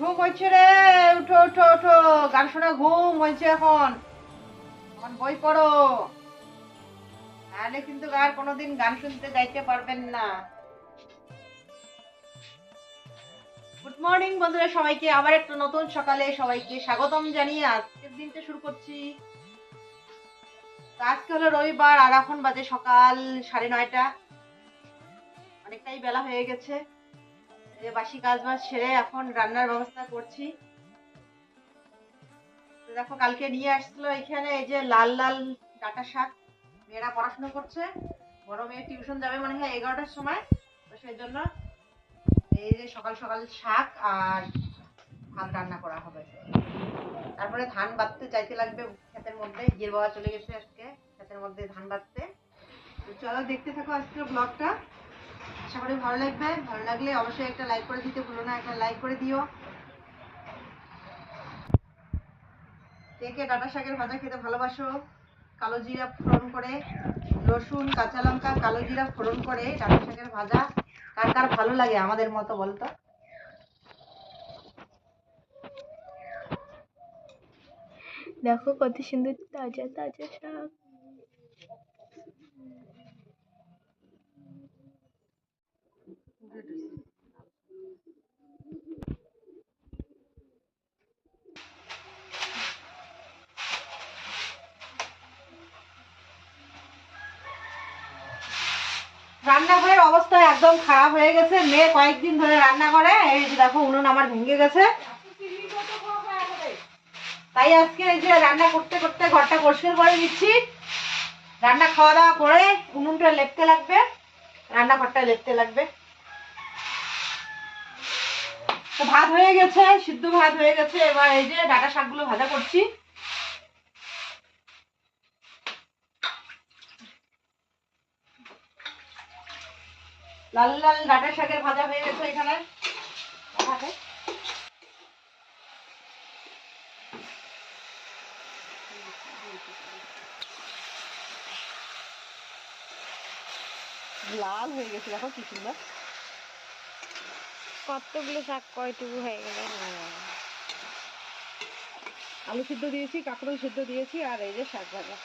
ঘুম রে। উঠো উঠো উঠো। গান ঘুম হয়েছে এখন। এখন বই পড়ো। কিন্তু আর কোনোদিন গান শুনতে যাইতে পারবেন না। গুড মর্নিং বন্ধুরা সবাইকে। আবার একটা নতুন সকালে সবাইকে স্বাগতম জানিয়ে আজকের দিনটা শুরু করছি। আজকে হলো রবিবার, আর এখন বাজে সকাল সাড়ে নয়টা। অনেকটাই বেলা হয়ে গেছে। যে বাসি কাজ বাজ সেরে এখন রান্নার ব্যবস্থা করছি। দেখো, কালকে নিয়ে আসছিল এখানে এই যে লাল লাল ডাটা শাক। মেয়েরা পড়াশোনা করছে। বড় মেয়ে টিউশন যাবে মনে হয় এগারোটার সময়। তো সেই জন্য এই যে সকাল সকাল শাক আর ভাত রান্না করা হবে। তারপরে ধান বাঁধতে চাইতে লাগবে ক্ষেতের মধ্যে। গিয়ে বাবা চলে গেছে আজকে ক্ষেতের মধ্যে ধান বাঁধতে। চলো দেখতে থাকো আজকের ব্লগটা। আশা করি ভালো লাগবে। ভালো লাগলে অবশ্যই একটা লাইক করে দিতে ভুলো না, একটা লাইক করে দিও। কে ডাটা শাকের ভাজা খেতে ভালোবাসো। কালো জিরা ফোড়ন করে, রসুন, কাঁচা লঙ্কা, কালো জিরা ফোড়ন করে ডাটা শাকের ভাজা। কার কার ভালো লাগে আমাদের মতো বলতো? দেখো কত সুন্দর তাজা তাজা শাক। রান্নাঘরের অবস্থা একদম খারাপ হয়ে গেছে। মেয়ে কয়েকদিন ধরে রান্না করে, এই যে দেখো উনুন আমার ভেঙে গেছে। তাই আজকে এই যে রান্না করতে করতে ঘরটা পরিষ্কার করে দিচ্ছি রান্না খাওয়া দাওয়া করে উনুনটা লেপতে লাগবে, রান্নাঘরটা লেপতে লাগবে। তো ভাত হয়ে গেছে, সিদ্ধ ভাত হয়ে গেছে। এবার এই যে ডাটা শাকগুলো ভাজা করছি। লাল লাল ডাটা শাকের ভাজা হয়ে গেছে এখানে। লাল হয়ে গেছে, দেখো কি সুন্দর। কতগুলো শাক কয়টুকু হয়ে গেল। আলু সিদ্ধ দিয়েছি, কাঁকরোল সিদ্ধ দিয়েছি, আর এই যে শাক ভাজা।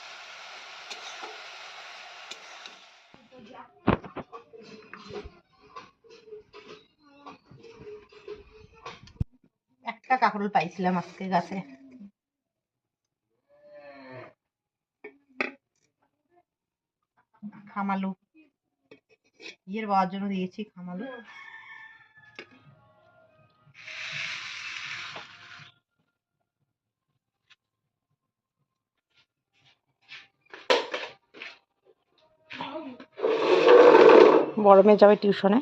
কাঁকরোল পাইছিলাম আজকে গাছে। খামালু। ইয়ের বাবার জন্য দিয়েছি খামালু। বড় মেয়ে যাবে টিউশনে।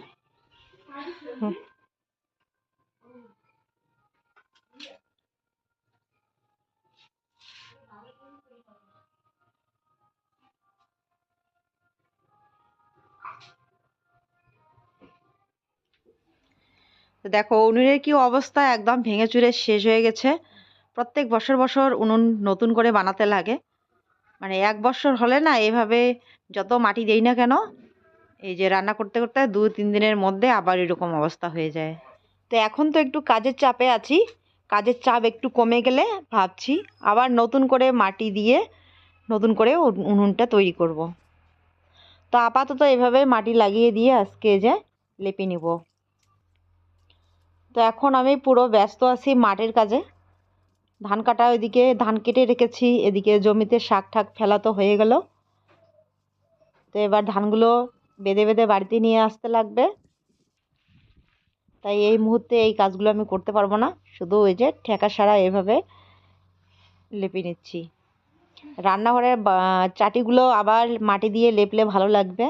তো দেখো উনুনের কি অবস্থা? একদম ভেঙে চুরে শেষ হয়ে গেছে। প্রত্যেক বছর বছর উনুন নতুন করে বানাতে লাগে। মানে এক বছর হলে না, এভাবে যত মাটি দেই না কেন, এই যে রান্না করতে করতে দু তিন দিনের মধ্যে আবার এরকম অবস্থা হয়ে যায়। তো এখন তো একটু কাজের চাপে আছি। কাজের চাপ একটু কমে গেলে ভাবছি আবার নতুন করে মাটি দিয়ে নতুন করে উনুনটা তৈরি করব। তো আপাতত এভাবে মাটি লাগিয়ে দিয়ে আজকে যে লেপে নিব। তো এখন আমি পুরো ব্যস্ত আছি মাঠের কাজে। ধান কাটা ওইদিকে, ধান কেটে রেখেছি, এদিকে জমিতে শাক ঠাক ফেলা তো হয়ে গেল। তো এবার ধানগুলো বেঁধে বেঁধে বাড়িতে নিয়ে আসতে লাগবে। তাই এই মুহূর্তে এই কাজগুলো আমি করতে পারব না। শুধু ওই যে ঠেকা সারা এভাবে লেপে নিচ্ছি। রান্নাঘরের চাটিগুলো আবার মাটি দিয়ে লেপলে ভালো লাগবে।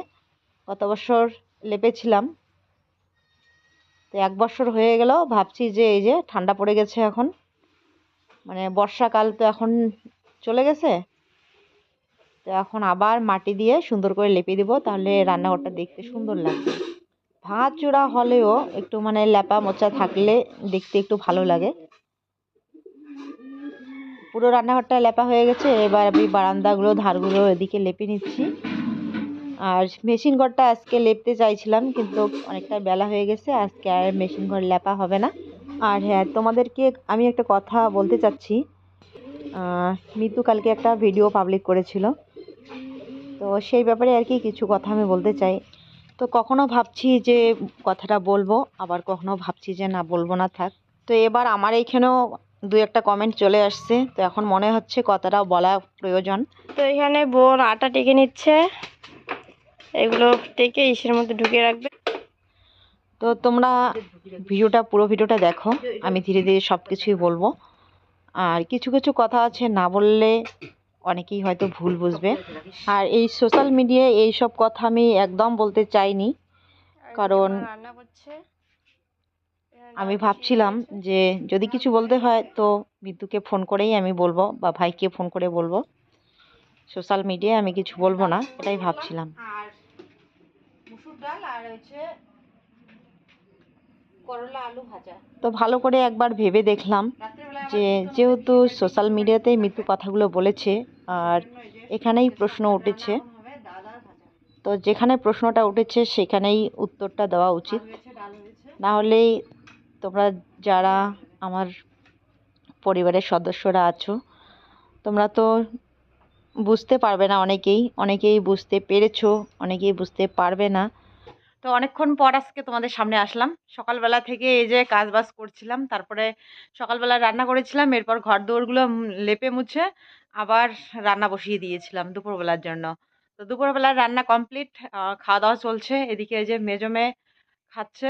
গত বছর লেপেছিলাম। তো এক বছর হয়ে গেল, ভাবছি যে এই যে ঠান্ডা পড়ে গেছে এখন। মানে বর্ষাকাল তো এখন চলে গেছে। তো এখন আবার মাটি দিয়ে সুন্দর করে লেপে দিব, তাহলে রান্নাঘরটা দেখতে সুন্দর লাগবে। ভাঙা চূড়া হলেও একটু মানে ল্যাপা মোচা থাকলে দেখতে একটু ভালো লাগে। পুরো রান্নাঘরটা লেপা হয়ে গেছে, এবার আমি বারান্দাগুলো, ধারগুলো এদিকে লেপে নিচ্ছি। আর মেশিন ঘরটা আজকে লেপতে চাইছিলাম, কিন্তু অনেকটা বেলা হয়ে গেছে, আজকে আর মেশিন ঘর লেপা হবে না। আর হ্যাঁ তোমাদেরকে আমি একটা কথা বলতে চাচ্ছি। মিতু কালকে একটা ভিডিও পাবলিক করেছিল। তো সেই ব্যাপারে আর কি কিছু কথা আমি বলতে চাই। তো কখনো ভাবছি যে কথাটা বলব, আবার কখনো ভাবছি যে না, বলব না, থাক। তো এবার আমার এইখানেও দু একটা কমেন্ট চলে আসছে। তো এখন মনে হচ্ছে কথাটা বলা প্রয়োজন। তো এখানে বোন আটা টেকে নিচ্ছে। এগুলো টেকে ইসের মধ্যে ঢুকিয়ে রাখবে। তো তোমরা ভিডিওটা পুরো ভিডিওটা দেখো। আমি ধীরে ধীরে সব কিছুই বলব। আর কিছু কিছু কথা আছে না বললে অনেকেই হয়তো ভুল বুঝবে। আর এই সোশ্যাল মিডিয়ায় এই সব কথা আমি একদম বলতে চাইনি। কারণ আমি ভাবছিলাম যে যদি কিছু বলতে হয় তো বিদ্যুকে ফোন করেই আমি বলব বা ভাইকে ফোন করে বলব। সোশ্যাল মিডিয়ায় আমি কিছু বলব না এটাই ভাবছিলাম। ডাল আর হচ্ছে করলা আলু ভাজা। তো ভালো করে একবার ভেবে দেখলাম যে যেহেতু সোশ্যাল মিডিয়াতে মৃত্যু কথাগুলো বলেছে আর এখানেই প্রশ্ন উঠেছে। তো যেখানে প্রশ্নটা উঠেছে সেখানেই উত্তরটা দেওয়া উচিত। না হলেই তোমরা যারা আমার পরিবারের সদস্যরা আছো তোমরা তো বুঝতে পারবে না অনেকেই। অনেকেই বুঝতে পেরেছ অনেকেই বুঝতে পারবে না। তো অনেকক্ষণ পর আজকে তোমাদের সামনে আসলাম। সকালবেলা থেকে এই যে কাজ বাজ করছিলাম, তারপরে সকালবেলা রান্না করেছিলাম, এরপর ঘর দৌড়গুলো লেপে মুছে আবার রান্না বসিয়ে দিয়েছিলাম দুপুরবেলার জন্য। তো দুপুরবেলার রান্না কমপ্লিট খাওয়া দাওয়া চলছে। এদিকে এই যে মেজো মেয়ে খাচ্ছে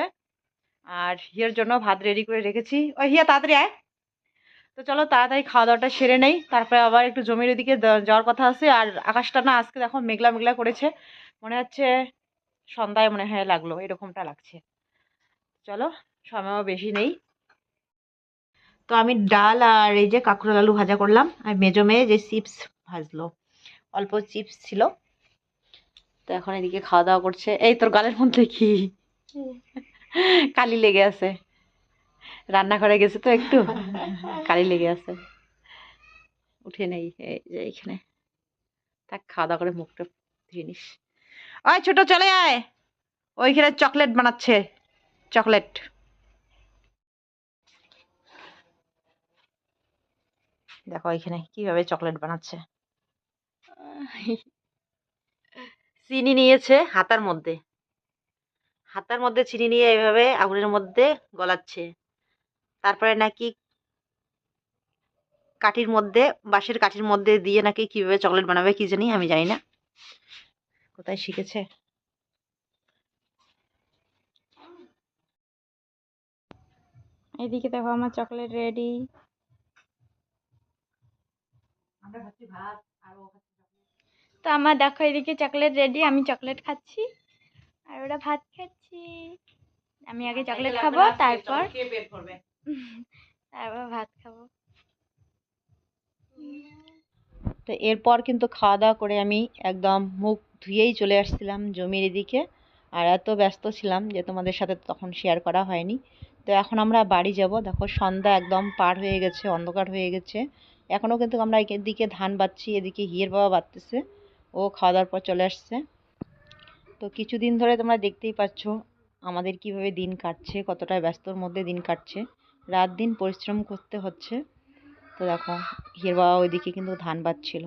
আর হিয়ার জন্য ভাত রেডি করে রেখেছি। ওই হিয়া, তাড়াতাড়ি আয়। তো চলো তাড়াতাড়ি খাওয়া দাওয়াটা সেরে নেই। তারপরে আবার একটু জমির ওদিকে যাওয়ার কথা আছে। আর আকাশটা না আজকে দেখো মেঘলা মেঘলা করেছে। মনে হচ্ছে সন্ধ্যায় মনে হয় লাগল, এরকমটা লাগছে। চলো, সময়ও বেশি নেই। তো আমি ডাল আর এই যে কাঁকরোল আলু ভাজা করলাম, আর মেজো মেয়ে যে চিপস ভাজলো, অল্প চিপস ছিল। তো এখন এদিকে খাওয়া দাওয়া করছে। এই তোর গালের মধ্যে কি? কালি লেগে আছে। রান্নাঘরে গেছে তো একটু? কালি লেগে আছে। উঠে নেই এইখানে। থাক, খাওয়া দাওয়া করে মুখটা ধুয়ে নিস। ওই ছোট, চলে আয়। ওইখানে চকলেট বানাচ্ছে, চকলেট। দেখো এখানে কীভাবে চকলেট বানাচ্ছে। চিনি নিয়েছে হাতার মধ্যে। হাতার মধ্যে চিনি নিয়ে এভাবে আগুনের মধ্যে গলাচ্ছে। তারপরে নাকি কাঠির মধ্যে, বাঁশের কাঠির মধ্যে দিয়ে নাকি কীভাবে চকলেট বানাবে কি জানি, আমি জানি না। কোথায় শিখেছে? এদিকে দেখো আমার চকলেট রেডি তো আমার দেখো এদিকে চকলেট রেডি আমি চকলেট খাচ্ছি আর ওরা ভাত খাচ্ছি। আমি আগে চকলেট খাব তারপর তারপর ভাত খাব। তো এরপর কিন্তু খাওয়া দাওয়া করে আমি একদম মুখ ধুয়েই চলে আসছিলাম জমির এদিকে। আর এত ব্যস্ত ছিলাম যে তোমাদের সাথে তখন শেয়ার করা হয়নি। তো এখন আমরা বাড়ি যাব। দেখো সন্ধ্যা একদম পার হয়ে গেছে, অন্ধকার হয়ে গেছে। এখনও কিন্তু আমরা এদিকে ধান বাচ্ছি, এদিকে হিয়ের বাবা বাঁধতেছে ও খাওয়া দাওয়ার পর চলে আসছে। তো কিছুদিন ধরে তোমরা দেখতেই পাচ্ছ আমাদের কীভাবে দিন কাটছে, কতটা ব্যস্তর মধ্যে দিন কাটছে। রাত দিন পরিশ্রম করতে হচ্ছে। তো দেখো হিয়ের বাবা ওইদিকে কিন্তু ধান বাচ্ছিল।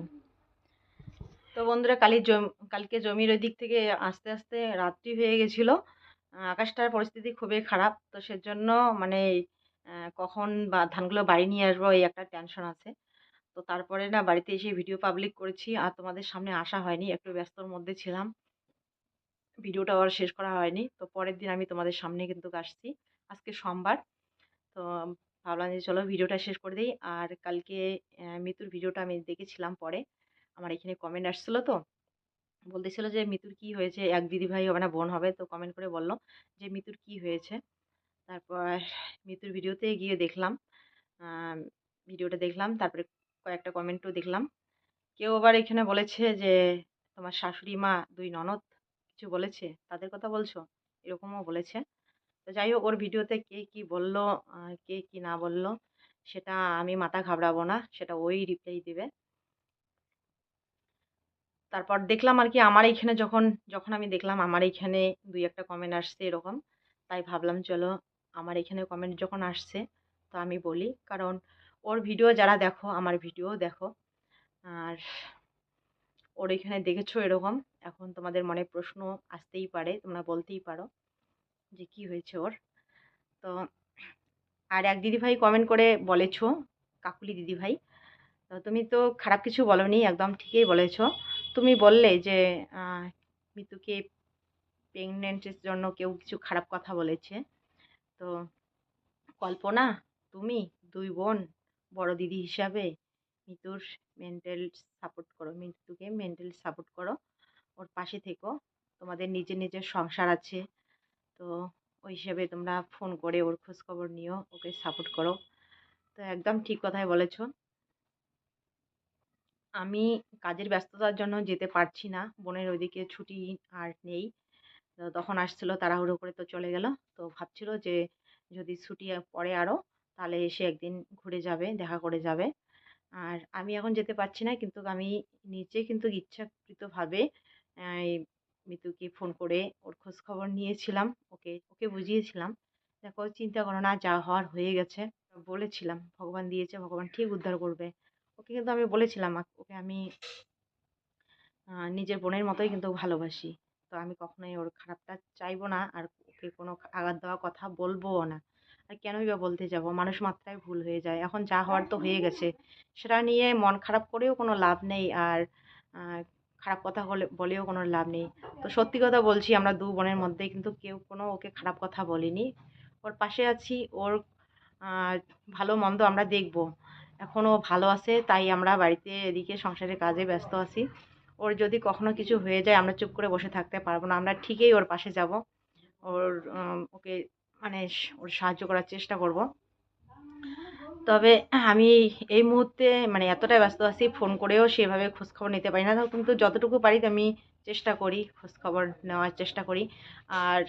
তো বন্ধুরা কালি জম, কালকে জমির ওই দিক থেকে আস্তে আস্তে রাত্রি হয়ে গেছিল। আকাশটার পরিস্থিতি খুবই খারাপ, তো সেজন্য মানে কখন বা ধানগুলো বাড়ি নিয়ে আসব এই একটা টেনশন আছে। তো তারপরে না বাড়িতে এসে ভিডিও পাবলিক করেছি, আর তোমাদের সামনে আসা হয়নি, একটু ব্যস্তর মধ্যে ছিলাম। ভিডিওটা আর শেষ করা হয়নি, তো পরের দিন আমি তোমাদের সামনে কিন্তু আসছি, আজকে সোমবার। তো ভাবলাম যে চলো ভিডিওটা শেষ করে দিই, আর কালকে মিতুর ভিডিওটা আমি দেখেছিলাম পরে। আমার এখানে কমেন্ট আসছিল তো। বলতেছিল যে, মিতুর কি হয়েছে? এক দিদি ভাই হবে না বোন হবে। তো কমেন্ট করে বলল যে, মিতুর কি হয়েছে? তারপর মিতুর ভিডিওতে গিয়ে দেখলাম ভিডিওটা দেখলাম, তারপরে কয়েকটা কমেন্টও দেখলাম। কেউ আবার এখানে বলেছে যে, তোমার শাশুড়ি মা দুই ননদ কিছু বলেছে? তাদের কথা বলছো? এরকমও বলেছে। তো যাই হোক, ওর ভিডিওতে কে কি বলল কে কি না বলল, সেটা আমি মাথা ঘাবড়াবো না, সেটা ওই রিপ্লাই দিবে। তারপর দেখলাম আর কি আমার এইখানে যখন যখন আমি দেখলাম আমার এইখানে দুই একটা কমেন্ট আসছে এরকম, তাই ভাবলাম চলো আমার এখানে কমেন্ট যখন আসছে, তো আমি বলি। কারণ ওর ভিডিও যারা দেখো, আমার ভিডিও দেখো। আর ওর এখানে দেখেছ এরকম? এখন তোমাদের মনে প্রশ্ন আসতেই পারে, তোমরা বলতেই পারো যে কি হয়েছে ওর। তো আর এক দিদিভাই কমেন্ট করে বলেছ, কাকুলি দিদিভাই। তো তুমি তো খারাপ কিছু বলনি, একদম ঠিকই বলেছ। তুমি বললে যে মিতুকে প্রেগনেন্টের জন্য কেউ কিছু খারাপ কথা বলেছে। তো কল্পনা, তুমি দুই বোন, বড় দিদি হিসাবে মিতুর মেন্টাল সাপোর্ট করো, মিতুকে মেন্টাল সাপোর্ট করো। ওর পাশে থেকো, তোমাদের নিজের নিজের সংসার আছে। তো ওই হিসাবে তোমরা ফোন করে ওর খোঁজ খবর নিও, ওকে সাপোর্ট করো। তো একদম ঠিক কথাই বলেছ। আমি কাজের ব্যস্ততার জন্য যেতে পারছি না। বোনের ওইদিকে ছুটি আর নেই। তো তখন আসছিল তাড়াহুড়ো করে তো চলে গেল। তো ভাবছিল যে যদি ছুটি পরে আরও তাহলে এসে একদিন ঘুরে যাবে, দেখা করে যাবে। আর আমি এখন যেতে পারছি না, কিন্তু আমি নিজে কিন্তু ইচ্ছাকৃতভাবে মিতুকে ফোন করে ওর খোঁজ খবর নিয়েছিলাম। ওকে ওকে বুঝিয়েছিলাম। দেখো, চিন্তা করো না, যা হওয়ার হয়ে গেছে। বলেছিলাম, ভগবান দিয়েছে, ভগবান ঠিক উদ্ধার করবে। ওকে কিন্তু আমি বলেছিলাম ওকে আমি নিজের বোনের মতোই কিন্তু ভালোবাসি। তো আমি কখনোই ওর খারাপটা চাইব না আর ওকে কোনো আঘাত দেওয়া কথা বলবোও না। আর কেনই বা বলতে যাব? মানুষ মাত্রায় ভুল হয়ে যায়। এখন যা হওয়ার তো হয়ে গেছে। সেটা নিয়ে মন খারাপ করেও কোনো লাভ নেই আর খারাপ কথা বলে বলেও কোনো লাভ নেই। তো সত্যি কথা বলছি, আমরা দু বোনের মধ্যে কিন্তু কেউ কোনো ওকে খারাপ কথা বলিনি। ওর পাশে আছি, ওর ভালো মন্দ আমরা দেখব। এখনও ভালো আছে, তাই আমরা বাড়িতে এদিকে সংসারের কাজে ব্যস্ত আছি। ওর যদি কখনো কিছু হয়ে যায়, আমরা চুপ করে বসে থাকতে পারব না। আমরা ঠিকই ওর পাশে যাব। ওর ওকে মানে ওর সাহায্য করার চেষ্টা করব। তবে আমি এই মুহূর্তে মানে এতটাই ব্যস্ত আছি, ফোন করেও সেভাবে খোঁজখবর নিতে পারি না। কিন্তু যতটুকু পারি আমি চেষ্টা করি, খোঁজখবর নেওয়ার চেষ্টা করি। আর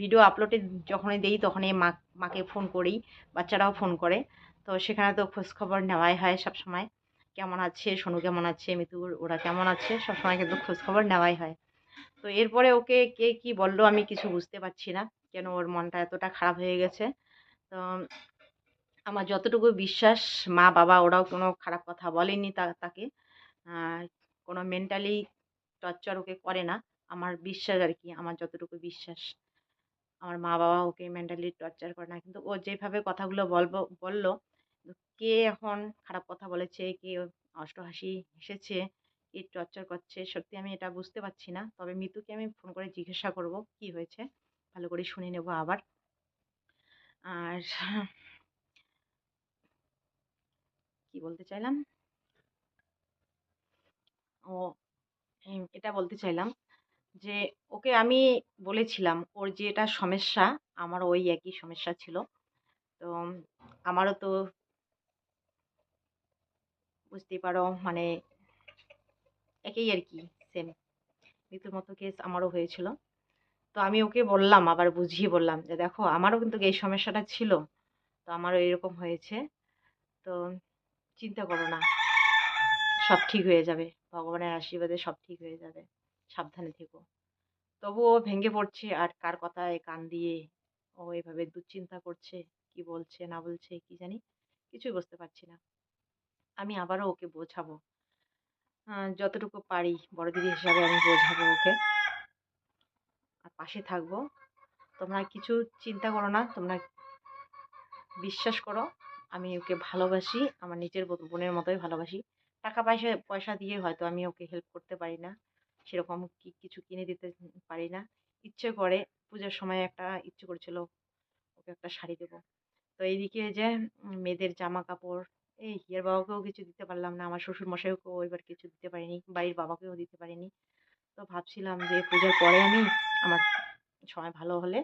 ভিডিও আপলোডে যখনই দিই, তখনই মা, মাকে ফোন করি, বাচ্চারাও ফোন করে। তো সেখানে তো খোঁজখবর নেওয়াই হয় সব সময় কেমন আছে, সোনু কেমন আছে, মিতুর, ওরা কেমন আছে, সবসময় কিন্তু খোঁজখবর নেওয়াই হয়। তো এরপরে ওকে কে কি বলল আমি কিছু বুঝতে পারছি না, কেন ওর মনটা এতটা খারাপ হয়ে গেছে। তো আমার যতটুকু বিশ্বাস, মা, বাবা, ওরাও কোনো খারাপ কথা বলেনি তাকে। কোনো মেন্টালি টর্চার ওকে করে না। আমার বিশ্বাস আর কি, আমার যতটুকু বিশ্বাস। আমার মা, বাবা ওকে মেন্টালি টর্চার করে না। কিন্তু ও যেভাবে কথাগুলো বলব, বলল কে এখন খারাপ কথা বলেছে? কে অষ্টহাসি হেসেছে? কে টর্চার করছে? সত্যি আমি এটা বুঝতে পারছি না। তবে মিতুকে আমি ফোন করে জিজ্ঞাসা করব, কি হয়েছে? ভালো করে শুনে নেব আবার। আর কি বলতে চাইলাম? ও এটা বলতে চাইলাম যে, ওকে আমি বলেছিলাম, ওর যে এটা সমস্যা আমার ওই একই সমস্যা ছিল। তো, আমারও তো বুঝতেই পারো মানে একেই আর কি সেম মৃত্যুর মতো কেস আমারও হয়েছিল। তো আমি ওকে বললাম, আবার বুঝিয়ে বললাম যে দেখো, আমারও কিন্তু এই সমস্যাটা ছিল, তো আমারও এরকম হয়েছে। তো চিন্তা করো না, সব ঠিক হয়ে যাবে, ভগবানের আশীর্বাদে সব ঠিক হয়ে যাবে, সাবধানে থেকো। তবুও ভেঙে পড়ছে, আর কার কথায় কান দিয়ে ও এভাবে দুশ্চিন্তা করছে, কি বলছে, না বলছে, কি জানি, কিছুই বুঝতে পারছি না। আমি আবারও ওকে বোঝাবো। যতটুকু পারি, বড় দিদি হিসাবে আমি বোঝাবো ওকে। আর পাশে থাকব। তোমরা কিছু চিন্তা করো না, তোমরা বিশ্বাস করো, আমি ওকে ভালোবাসি, আমার নিজের বোনের মতোই ভালোবাসি। টাকা পয়সা পয়সা দিয়ে হয়তো আমি ওকে হেল্প করতে পারি না, সেরকম কি, কিছু কিনে দিতে পারি না। ইচ্ছে করে, পূজার সময় একটা ইচ্ছে করেছিল, ওকে একটা শাড়ি দেবো। তো এইদিকে যে মেয়েদের জামা কাপড় এই হিয়ার বাবাকেও কিছু দিতে পারলাম না, আমার শ্বশুর মশাইকেও এবার কিছু দিতে পারিনি, বাড়ির বাবাকেও দিতে পারিনি। তো ভাবছিলাম যে পূজার পরে আমি, আমার সময় ভালো হলে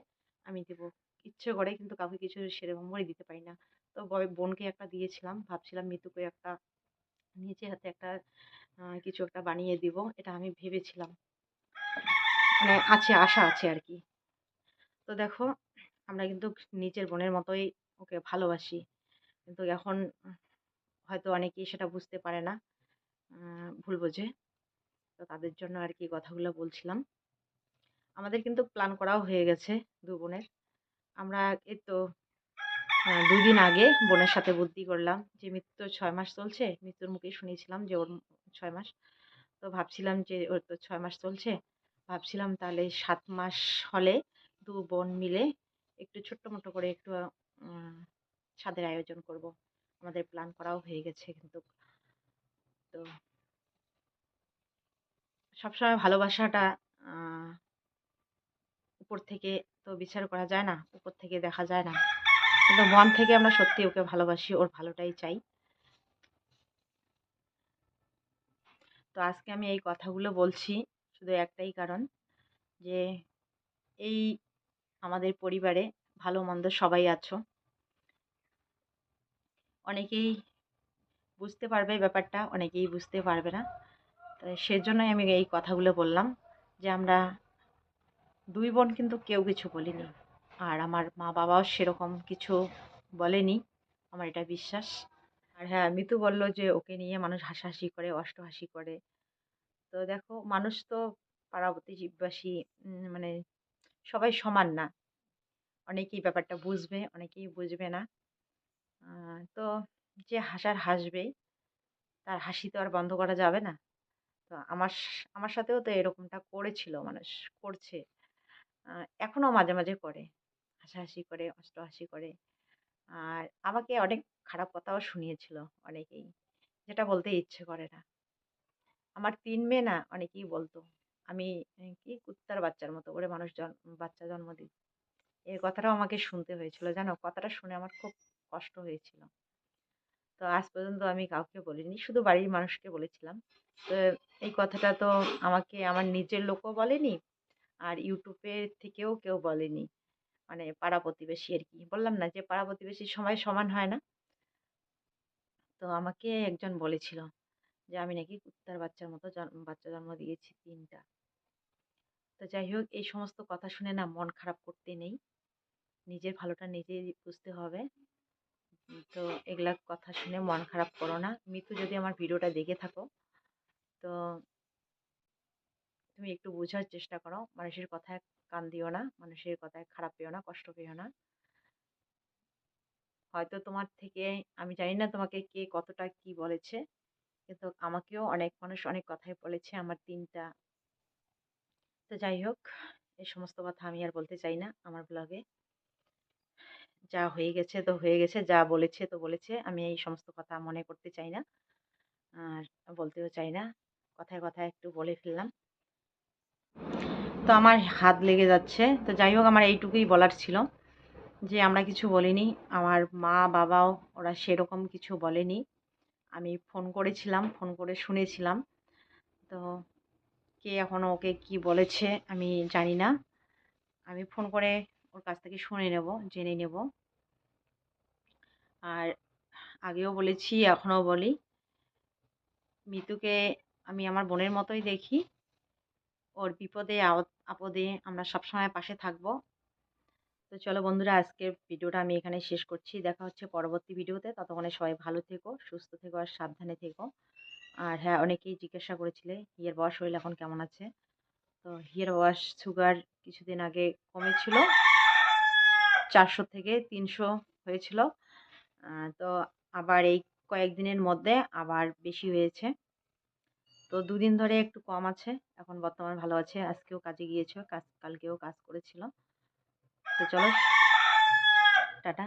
আমি দেবো। ইচ্ছে করে কিন্তু কাউকে কিছু সেরকমভাবে দিতে পারি না। তো বোনকে একটা দিয়েছিলাম, ভাবছিলাম মিতুকে একটা নিজে হাতে একটা কিছু একটা বানিয়ে দিব, এটা আমি ভেবেছিলাম। মানে আছে, আশা আছে আর কি। তো দেখো, আমরা কিন্তু নিজের বোনের মতোই ওকে ভালোবাসি। কিন্তু এখন হয়তো অনেকেই সেটা বুঝতে পারে না। ভুল বোঝে। তো তাদের জন্য আর কি কথাগুলো বলছিলাম। আমাদের কিন্তু প্ল্যান করাও হয়ে গেছে দু বোনের। আমরা এই তো আহ, দুই দিন আগে বোনের সাথে বুদ্ধি করলাম যে মৃত্যু ছয় মাস চলছে। মৃত্যুর মুখে শুনেছিলাম যে ওর ছয় মাস। তো ভাবছিলাম যে ওর তো ছয় মাস চলছে। ভাবছিলাম তাহলে সাত মাস হলে দু বোন মিলে একটু ছোট্ট মোটো করে একটু স্বাদের আয়োজন করব। আমাদের প্ল্যান করাও হয়ে গেছে কিন্তু। তো সবসময় ভালোবাসাটা উপর থেকে তো বিচার করা যায় না, উপর থেকে দেখা যায় না। কিন্তু মন থেকে আমরা সত্যি ওকে ভালোবাসি, ওর ভালোটাই চাই। তো আজকে আমি এই কথাগুলো বলছি, শুধু একটাই কারণ যে এই আমাদের পরিবারে ভালো মন্দ সবাই আছো। অনেকেই বুঝতে পারবে ব্যাপারটা অনেকেই বুঝতে পারবে না। তো সেজন্যই আমি এই কথাগুলো বললাম যে আমরা দুই বোন কিন্তু কেউ কিছু বলিনি। আর আমার মা বাবাও সেরকম কিছু বলেনি আমার এটা বিশ্বাস। আর হ্যাঁ মিতু বলল যে ওকে নিয়ে মানুষ হাসাহাসি করে অষ্টহাসি করে। তো দেখো মানুষ তো পাড়া প্রতিবেশী উম, মানে সবাই সমান না। অনেকেই ব্যাপারটা বুঝবে অনেকেই বুঝবে না। তো যে হাসার হাসবেই তার হাসি তো আর বন্ধ করা যাবে না। তো আমার আমার সাথেও তো এরকমটা করেছিল মানুষ করছে। আহ, এখনও মাঝে মাঝে করে। হাসাহাসি করে অষ্টহাসি করে। আর আমাকে অনেক খারাপ কথাও শুনিয়েছিল অনেকেই যেটা বলতে ইচ্ছে করে না। আমার তিন মেয়ে না অনেকেই বলতো আমি কি কুত্তার বাচ্চার মতো করে মানুষ বাচ্চা জন্ম দিই। এই কথাটাও আমাকে শুনতে হয়েছিল জানো? কথাটা শুনে আমার খুব কষ্ট হয়েছিল। তো আজ পর্যন্ত আমি কাউকে বলিনি, শুধু বাড়ির মানুষকে বলেছিলাম। তো এই কথাটা তো আমাকে, আমার নিজের লোকও বলেনি আর ইউটিউবের থেকেও কেউ বলেনি। মানে পাড়া প্রতিবেশী আর কি। বললাম না যে পাড়া প্রতিবেশী সবাই সমান হয় না। তো আমাকে একজন বলেছিল যে আমি নাকি কুত্তার বাচ্চার মতো বাচ্চা জন্ম দিয়েছি তিনটা। তো যাই হোক, এই সমস্ত কথা শুনে না মন খারাপ করতে নেই। নিজের ভালোটা নিজেই বুঝতে হবে। তো এগুলা কথা শুনে মন খারাপ করো না। মিতু, যদি আমার ভিডিওটা দেখে থাকো, তো তুমি একটু বোঝার চেষ্টা করো। মানুষের কথায় কান দিও না, মানুষের কথায় খারাপ পেও না, কষ্ট পেও না। হয়তো তোমার থেকে, আমি জানি না তোমাকে কে কতটা কি বলেছে, কিন্তু আমাকেও অনেক মানুষ অনেক কথাই বলেছে আমার তিনটা। তো যাই হোক এই সমস্ত কথা আমি আর বলতে চাই না আমার ব্লগে যা হয়ে গেছে তো হয়ে গেছে, যা বলেছে তো বলেছে। আমি এই সমস্ত কথা মনে করতে চাই না। আর বলতেও চাই না। কথায় কথায় একটু বলে ফেললাম। তো আমার হাত লেগে যাচ্ছে। তো যাই হোক, আমার এইটুকুই বলার ছিল যে, আমরা কিছু বলিনি। আমার মা, বাবাও, ওরা সেরকম কিছু বলেনি। আমি ফোন করেছিলাম, ফোন করে শুনেছিলাম। তো কে এখনও ওকে কি বলেছে আমি জানি না। আমি ফোন করে ওর কাছ থেকে শুনে নেব, জেনে নেব। আর আগেও বলেছি, এখনও বলি। মিতুকে আমি আমার বোনের মতোই দেখি। ওর বিপদে আপদে আমরা সবসময় পাশে থাকব। তো চলো বন্ধুরা, আজকের ভিডিওটা আমি এখানে শেষ করছি। দেখা হচ্ছে পরবর্তী ভিডিওতে। ততক্ষণে সবাই ভালো থেকো, সুস্থ থেকো আর সাবধানে থেকো। আর হ্যাঁ অনেকেই জিজ্ঞাসা করেছিলে, হিয়ার বাবার শরীর এখন কেমন আছে? তো হিয়ার বাবার সুগার কিছুদিন আগে কমেছিল। চারশো থেকে তিনশো হয়েছিল। তো আবার এই কয়েকদিনের মধ্যে আবার বেশি হয়েছে। তো দুদিন ধরে একটু কম আছে, এখন বর্তমান ভালো আছে, আজকেও কাজে গিয়েছে, কাজ, কালকেও কাজ করেছিল। তো চলো, টাটা।